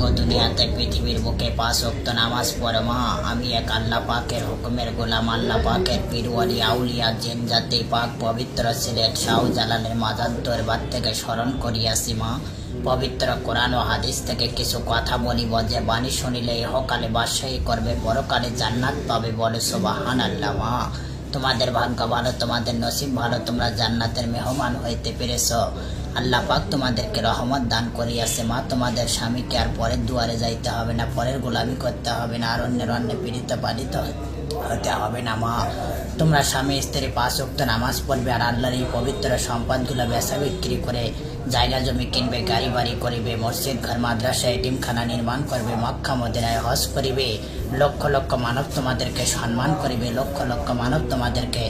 গো দুনিয়াতে পৃথিবীর বুকে পাঁচ অক্ত নামাজ পড়ে, মা। আমি এক আল্লাহ পাকের হুকুমের গোলাম, আল্লাহ পাকের পীরওয়ালি, আউলিয়া জেন জাতি পাক, পবিত্র সিলেট, শাহজালালের মাজার দরবার থেকে স্মরণ করিয়াছি, মা। পবিত্র কোরআন ও হাদিস থেকে কিছু কথা বলিব, যে বাণী শুনিলে ইহকালে বাদশাহী করবে, পরকালে জান্নাত পাবে বলে সোবাহান আল্লাহ মা। তোমাদের ভাগ্য ভালো, তোমাদের নসিব ভালো, তোমরা জান্নাতের মেহমান হইতে পেরেছ। আল্লাহ পাক তোমাদেরকে রহমত দান করিয়াছে। মা, তোমাদের স্বামীকে আর পরের দুয়ারে যাইতে হবে না, পরের গোলামি করতে হবে না, আর অন্যের অন্য পীড়িত পালিত হতে হবে না, মা। তোমরা স্বামী, স্ত্রী, পাঁচ উক্ত নামাজ পড়বে আর আল্লাহর এই পবিত্র সম্পদগুলো বেচা বিক্রি করে জায়গা জমি কিনবে, গাড়ি বাড়ি করিবে, মসজিদ, ঘর মাদ্রাসা এটিমখানা নির্মাণ করবে, মক্কা, মদিনায় হজ করিবে। লক্ষ লক্ষ মানব তোমাদেরকে সম্মান করিবে, লক্ষ লক্ষ মানব তোমাদেরকে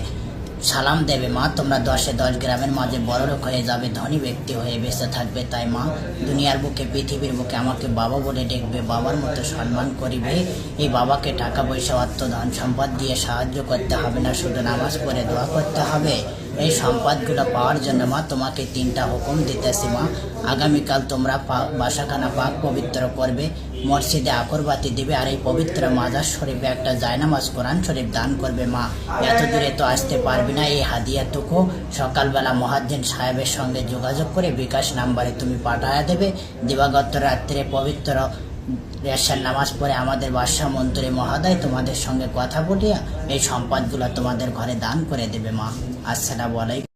সালাম দেবে মা, তোমরা দশে দশ গ্রামের মাঝে বড় লোক হয়ে যাবে, ধনী ব্যক্তি হয়ে বেঁচে থাকবে, তাই মা, দুনিয়ার বুকে, পৃথিবীর বুকে আমাকে বাবা বলে দেখবে, বাবার মতো সম্মান করিবে। এই বাবাকে টাকা পয়সা, অর্থ, ধন সম্পদ দিয়ে সাহায্য করতে হবে না, শুধু নামাজ পড়ে দোয়া করতে হবে। এই সম্পদগুলো পাওয়ার জন্য মা, তোমাকে তিনটা হুকুম দিতেছি মা। আগামীকাল তোমরা বাসাখানা পাক পবিত্র করবে, মসজিদে আকরবাতি দিবে আর এই পবিত্র মাজার শরীফে একটা জায়নামাজ কোরআন শরীফ দান করবে মা। এত দূরে তো আসতে পারবি না এই হাদিয়াটুকু। সকালবেলা মহাদ্দিন সাহেবের সঙ্গে যোগাযোগ করে বিকাশ নাম্বারে তুমি পাঠায় দেবে। দিবাগত রাত্রে পবিত্র রেশার নামাজ পরে আমাদের বাদশাহ মন্ত্রী মহাদয় তোমাদের সঙ্গে কথা বলিয়া এই সম্পদগুলো তোমাদের ঘরে দান করে দেবে মা। আসসালামু আলাইকুম।